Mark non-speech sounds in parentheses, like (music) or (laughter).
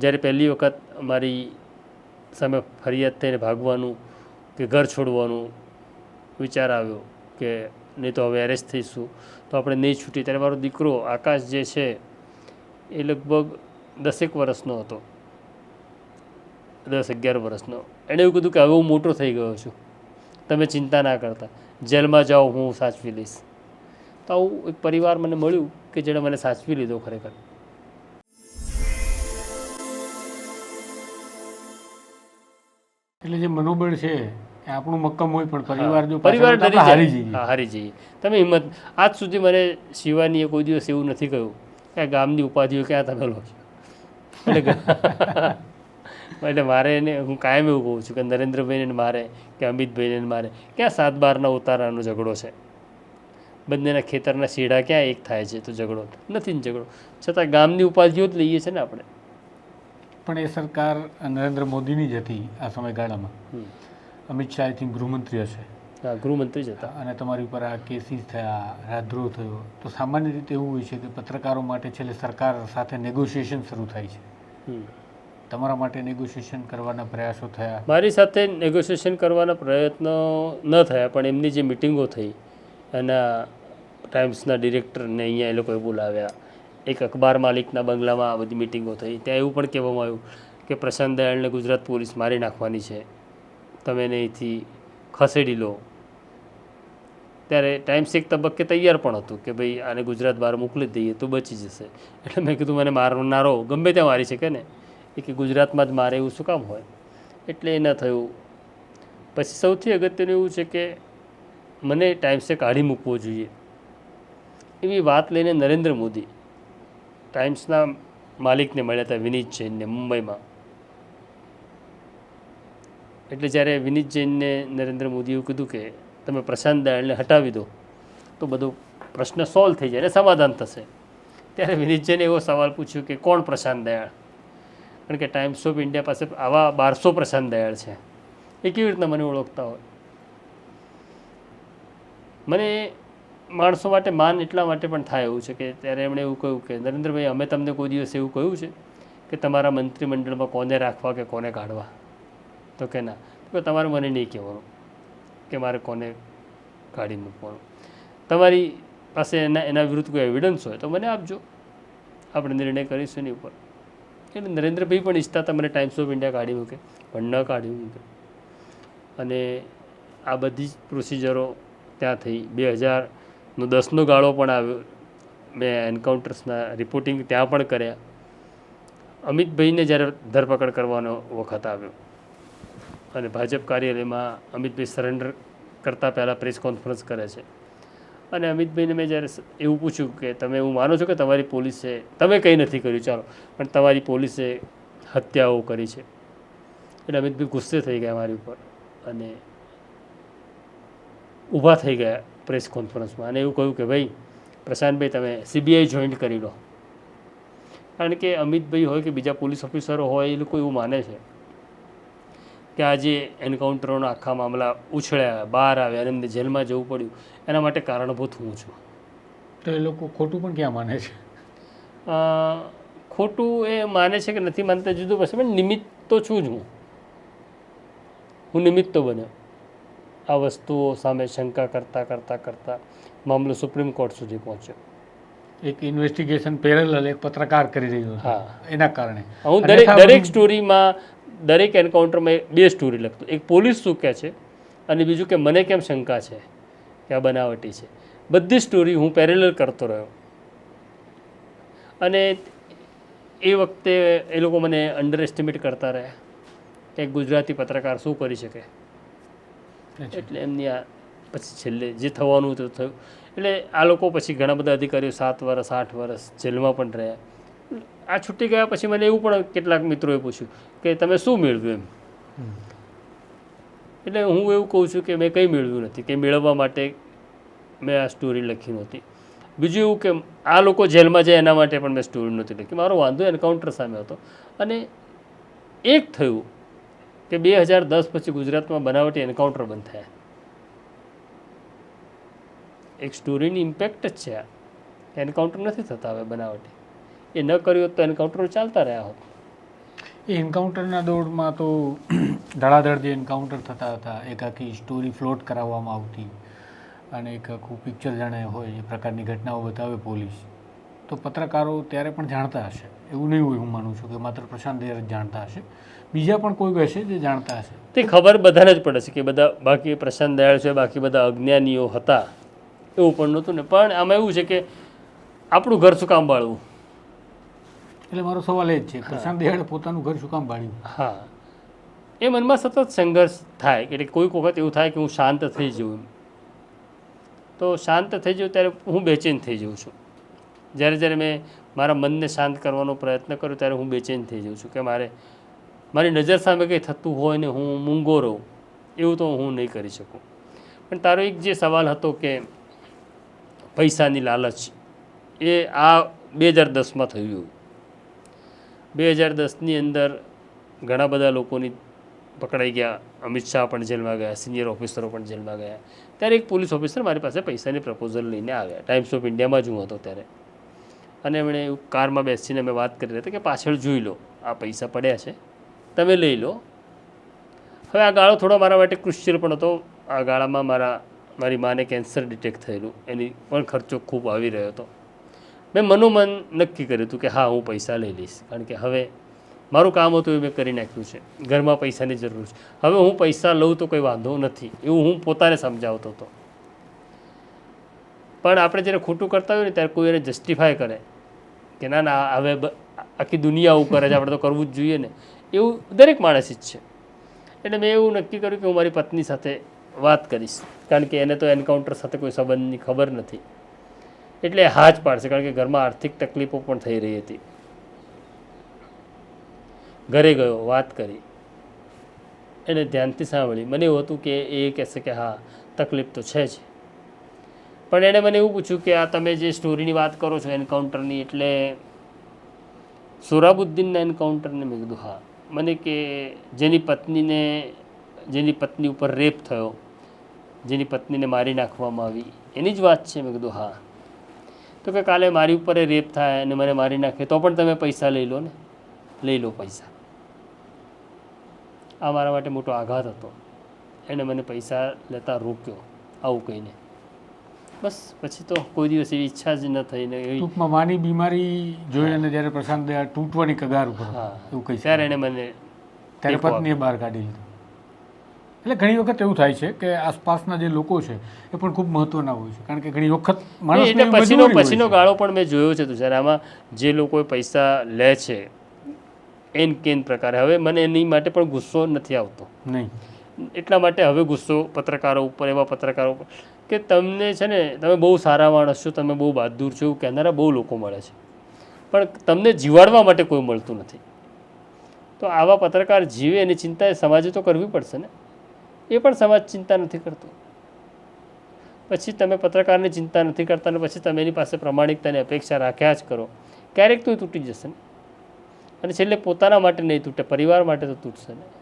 જ્યારે પહેલી વખત મારી સામે ફરિયાદ થઈને ભાગવાનું કે ઘર છોડવાનું વિચાર આવ્યો કે નહીં તો હવે એરેસ્ટ થઈશું, તો આપણે નહીં છૂટી ત્યારે મારો દીકરો આકાશ જે છે એ લગભગ દસેક વર્ષનો હતો. દસ અગિયાર વર્ષનો. એણે એવું કીધું કે હવે હું મોટો થઈ ગયો છું. તમે ચિંતા ના કરતા. જેલમાં જાઓ, હું સાચવી લઈશ. તો આવું એક પરિવાર મને મળ્યું કે જેણે મને સાચવી લીધો ખરેખર. એટલે જે મનોબળ છે એ આપણું મક્કમ હોય પણ પરિવાર જો પરિવાર હારી જઈએ. હારી જઈએ. તમે હિંમત આજ સુધી મને શિવાનીએ કોઈ દિવસ એવું નથી કહ્યું કે ગામની ઉપાધિઓ ક્યાં તમે લો છો. એટલે (laughs) એટલે મારે એને હું કાયમ એવું કહું છું કે નરેન્દ્રભાઈને મારે કે અમિતભાઈને મારે ક્યાં સાત બારના ઉતારાનો ઝઘડો છે? બંનેના ખેતરના શેડા ક્યાં એક થાય છે તો ઝઘડો નથી ને ઝઘડો. છતાં ગામની ઉપાધિઓ જ લઈએ છે ને આપણે. પણ એ સરકાર નરેન્દ્ર મોદીની જ હતી આ સમયગાળામાં. અમિત શાહ આઈ થિંક ગૃહમંત્રી હશે. ગૃહમંત્રી જ હતા. અને તમારી ઉપર આ કેસીસ થયા રાજદ્રોહ થયો તો સામાન્ય રીતે એવું હોય છે કે પત્રકારો માટે છેલ્લે સરકાર સાથે નેગોશિએશન શરૂ થાય છે. તમારા માટે નેગોશિએશન કરવાના પ્રયાસો થયા? મારી સાથે નેગોશિએશન કરવાના પ્રયત્નો ન થયા પણ એમની જે મિટિંગો થઈ એના ટાઈમ્સના ડિરેક્ટરને અહીંયા એ લોકોએ બોલાવ્યા. એક અખબાર માલિકના બંગલામાં આ બધી મિટિંગો થઈ. ત્યાં એવું પણ કહેવામાં આવ્યું કે પ્રશાંત દયાળને ગુજરાત પોલીસ મારી નાખવાની છે. તમે એને અહીંથી ખસેડી લો. ત્યારે ટાઈમ્સ એક તબક્કે તૈયાર પણ હતું કે ભાઈ આને ગુજરાત બહાર મોકલી દઈએ તો બચી જશે. એટલે મેં કીધું મને મારનારો ગમે ત્યાં મારી શકે ને. એ કે ગુજરાતમાં જ મારે એવું શું કામ હોય? એટલે એ ન થયું. પછી સૌથી અગત્યનું એવું છે કે મને ટાઈમ્સે કાઢી મૂકવો જોઈએ. એવી વાત લઈને નરેન્દ્ર મોદી ટાઈમ્સના માલિકને મળ્યા હતા વિનીત જૈનને મુંબઈમાં. એટલે જ્યારે વિનીત જૈનને નરેન્દ્ર મોદીએ કીધું કે તમે પ્રશાંત દયાળને હટાવી દો, તો બધો પ્રશ્ન સોલ્વ થઈ જાય અને સમાધાન થશે. ત્યારે વિનીત જૈને એવો સવાલ પૂછ્યો કે કોણ પ્રશાંત દયાળ? કારણ કે ટાઈમ્સ ઓફ ઇન્ડિયા પાસે આવા બારસો પ્રશાંત દયાળ છે. એ કેવી રીતના મને ઓળખતા હોય? મને માણસો માટે માન એટલા માટે પણ થાય એવું છે કે ત્યારે એમણે એવું કહ્યું કે, નરેન્દ્રભાઈ, અમે તમને કોઈ દિવસ એવું કહ્યું છે કે તમારા મંત્રીમંડળમાં કોને રાખવા કે કોને કાઢવા? તો કે ના. તો તમારે મને નહીં કહેવાનું કે મારે કોને કાઢી મૂકવાનું. તમારી પાસે એના એના વિરુદ્ધ કોઈ એવિડન્સ હોય તો મને આપજો. આપણે નિર્ણય કરીશું એની ઉપર. એટલે નરેન્દ્રભાઈ પણ ઈચ્છતા તમને ટાઈમ્સ ઓફ ઇન્ડિયા કાઢી મૂકે, પણ ન કાઢી મૂકે. અને આ બધી જ પ્રોસિજરો ત્યાં થઈ. બે હજારનો દસનો ગાળો પણ આવ્યો. મેં એન્કાઉન્ટર્સના રિપોર્ટિંગ ત્યાં પણ કર્યા. અમિતભાઈને જ્યારે ધરપકડ કરવાનો વખત આવ્યો અને ભાજપ કાર્યાલયમાં અમિતભાઈ સરેન્ડર કરતાં પહેલાં પ્રેસ કોન્ફરન્સ કરે છે. અને અમિતભાઈને મેં જ્યારે એવું પૂછ્યું કે તમે એવું માનો છો કે તમારી પોલીસે, તમે કંઈ નથી કર્યું? ચાલો. પણ તમારી પોલીસે હત્યાઓ કરી છે. એટલે અમિતભાઈ ગુસ્સે થઈ ગયા મારી ઉપર અને ઊભા થઈ ગયા. પ્રેસ કોન્ફરન્સમાં અને એવું કહ્યું કે ભાઈ પ્રશાંતભાઈ તમે સીબીઆઈ જોઈન્ટ કરી લો. કારણ કે અમિતભાઈ હોય કે બીજા પોલીસ ઓફિસરો હોય એ લોકો એવું માને છે કે આજે એન્કાઉન્ટરોના આખા મામલા ઉછળ્યા બહાર આવ્યા અને એમને જેલમાં જવું પડ્યું. એના માટે કારણભૂત હું છું. તો એ લોકો ખોટું પણ ક્યાં માને છે? ખોટું એ માને છે કે નથી માનતા જુદું પડશે પણ નિમિત્ત તો છું જ હું. હું નિમિત્ત તો બન્યો. આ વસ્તુઓ સામે શંકા કરતાં કરતાં કરતાં મામલો સુપ્રીમ કોર્ટ સુધી પહોંચ્યો. એક ઇન્વેસ્ટિગેશન પેરેલલ એક પત્રકાર કરી રહ્યો હા. એના કારણે. હું દરેક દરેક સ્ટોરીમાં દરેક એન્કાઉન્ટરમાં બે સ્ટોરી લખતો. એક પોલીસ શું કહે છે અને બીજું કે મને કેમ શંકા છે કે આ બનાવટી છે. બધી સ્ટોરી હું પેરેલલ કરતો રહ્યો. અને એ વખતે એ લોકો મને અંડર એસ્ટિમેટ કરતા રહ્યા કે ગુજરાતી પત્રકાર શું કરી શકે. એટલે એમની આ પછી છેલ્લે જે થવાનું તે થયું. એટલે આ લોકો પછી ઘણા બધા અધિકારીઓ સાત વર્ષ આઠ વર્ષ જેલમાં પણ રહ્યા. આ છૂટી ગયા પછી મને એવું પણ કેટલાક મિત્રોએ પૂછ્યું કે તમે શું મેળવ્યું એમ? એટલે હું એવું કહું છું કે મેં કંઈ મેળવ્યું નથી કે મેળવવા માટે મેં આ સ્ટોરી લખી નહોતી. બીજું એવું કે આ લોકો જેલમાં જાય એના માટે પણ મેં સ્ટોરી નહોતી લખી. મારો વાંધો એન્કાઉન્ટર સામે હતો. અને એક થયું કે બે હજાર દસ પછી ગુજરાતમાં બનાવટી એન્કાઉન્ટર બંધ થયા. એક સ્ટોરીની ઇમ્પેક્ટ જ છે આ. એન્કાઉન્ટર નથી થતા હવે બનાવટી. એ ન કર્યું હોત તો એન્કાઉન્ટર ચાલતા રહ્યા હોત. એ એન્કાઉન્ટરના દોડમાં તો (clears throat) ધડાધડ જે એન્કાઉન્ટર થતા હતા. એક આખી સ્ટોરી ફ્લોટ કરાવવામાં આવતી. અને એક આખું પિક્ચર જાણે હોય, એ પ્રકારની ઘટનાઓ બતાવે પોલીસ. તો પત્રકારો ત્યારે પણ જાણતા હશે. એવું નહીં હોય હું માનું છું કે માત્ર પ્રશાંત દેર જ જાણતા હશે. બીજા પણ કોઈ હશે જે જાણતા હશે? તે ખબર બધાને જ પડે છે કે બધા બાકી પ્રશાંત દયાળ છે બાકી બધા અજ્ઞાનીઓ હતા. એવું પણ નહોતું ને. પણ આમાં એવું છે કે આપણું ઘર શું કામ બાળવું? એટલે મારો સવાલ એ જ છે. પ્રશાંત દયાળે પોતાનું ઘર શું કામ બાળ્યું? હા. એ મનમાં સતત સંઘર્ષ થાય એટલે કોઈક વખત એવું થાય કે હું શાંત થઈ જઉં તો શાંત થઈ જઉં ત્યારે હું બેચેન થઈ જાઉં છું. જ્યારે જ્યારે મેં મારા મનને શાંત કરવાનો પ્રયત્ન કર્યો ત્યારે હું બેચેન થઈ જાઉં છું કે મારે મારી નજર સામે કંઈ થતું હોય ને હું મૂંગો રહું, એવું તો હું નહીં કરી શકું. પણ તારો એક જે સવાલ હતો કે પૈસાની લાલચ, એ આ બે હજાર દસમાં થયું બે હજાર દસની અંદર ઘણા બધા લોકોની પકડાઈ ગયા. અમિત શાહ પણ જેલમાં ગયા, સિનિયર ઓફિસરો પણ જેલમાં ગયા. ત્યારે એક પોલીસ ઓફિસર મારી પાસે પૈસાની પ્રપોઝલ લઈને આવ્યા. ટાઈમ્સ ઓફ ઇન્ડિયામાં જ હું હતો ત્યારે. અને એમણે કારમાં બેસીને અમે વાત કરી રહ્યા કે પાછળ જોઈ લો, આ પૈસા પડ્યા છે, તમે લઈ લો. હવે આ ગાળો થોડો મારા માટે ક્રુશિયલ પણ હતો. આ ગાળામાં મારા, મારી માને કેન્સર ડિટેક્ટ થયેલું, એની પણ ખર્ચો ખૂબ આવી રહ્યો હતો. મેં મનોમન નક્કી કર્યું હતું કે હા, હું પૈસા લઈ લઈશ, કારણ કે હવે મારું કામ હતું એ મેં કરી નાખ્યું છે. ઘરમાં પૈસાની જરૂર છે. હવે હું પૈસા લઉં તો કોઈ વાંધો નથી, એવું હું પોતાને સમજાવતો હતો. પણ આપણે જ્યારે ખોટું કરતા હોય ને ત્યારે કોઈ એને જસ્ટિફાય કરે. કે ના ના, હવે આખી દુનિયા આવું કરે છે આપણે તો કરવું જ જોઈએ ને. એવું દરેક માણસ જ છે. એટલે મેં એવું નક્કી કર્યું કે હું મારી પત્ની સાથે વાત કરીશ. કારણ કે એને તો એન્કાઉન્ટર સાથે કોઈ સંબંધની ખબર નથી. એટલે હા જ પાડશે, કારણ કે ઘરમાં આર્થિક તકલીફો પણ થઈ રહી હતી. ઘરે ગયો, વાત કરી. એને ધ્યાનથી સાંભળી. મને એવું હતું કે એ કહેશે કે હા, તકલીફ તો છે જ. પણ એણે મને એવું પૂછ્યું કે આ તમે જે સ્ટોરીની વાત કરો છો એન્કાઉન્ટરની, એટલે સોરાબુદ્દીનના એન્કાઉન્ટરને મેં કીધું, હા. મને કે, જેની પત્નીને, જેની પત્ની ઉપર રેપ થયો, જેની પત્નીને મારી નાખવામાં આવી, એની જ વાત છે. મેં કીધું, હા. તો કે, કાલે મારી ઉપર રેપ થાય અને મને મારી નાખે, તો પણ તમે પૈસા લઈ લો ને. લઈ લો પૈસા. આ મારા માટે મોટો આઘાત હતો. એણે મને પૈસા લેતા રોક્યો, આવું કહીને. બસ પછી તો કોઈ દિવસ એવી ઈચ્છા જ ન થઈ ને ટૂંકમાં માની બીમારી જોઈ અને જ્યારે પ્રશાંત દયા તૂટવાની કગાર ઉપર એવું કહી ત્યારે એને મને ત્યારે પત્નીએ બહાર કાઢી લીધું. એટલે ઘણી વખત એવું થાય છે કે આસપાસના જે લોકો છે એ પણ ખૂબ મહત્વના હોય છે. કારણ કે ઘણી વખત નહીં, માણસને પછીનો પછીનો ગાળો પણ મેં જોયો છે તુષાર આમાં જે લોકો પૈસા લે છે એન કેન પ્રકારે. હવે મને એની માટે પણ ગુસ્સો નથી આવતો. નહીં. એટલા માટે હવે ગુસ્સો પત્રકારો ઉપર એવા પત્રકારો ઉપર કે તમને છે ને, તમે બહુ સારા માણસ છો, તમે બહુ બહાદુર છો એવું કહેનારા બહુ લોકો મળે છે. પણ તમને જીવાડવા માટે કોઈ મળતું નથી. તો આવા પત્રકાર જીવે એની ચિંતા એ સમાજે તો કરવી પડશે ને? એ પણ સમાજ ચિંતા નથી કરતો. પછી તમે પત્રકારની ચિંતા નથી કરતા ને પછી તમે એની પાસે પ્રમાણિકતાની અપેક્ષા રાખ્યા જ કરો. ક્યારેક તો તૂટી જશે ને? અને છેલ્લે પોતાના માટે નહીં તૂટે, પરિવાર માટે તો તૂટશે ને?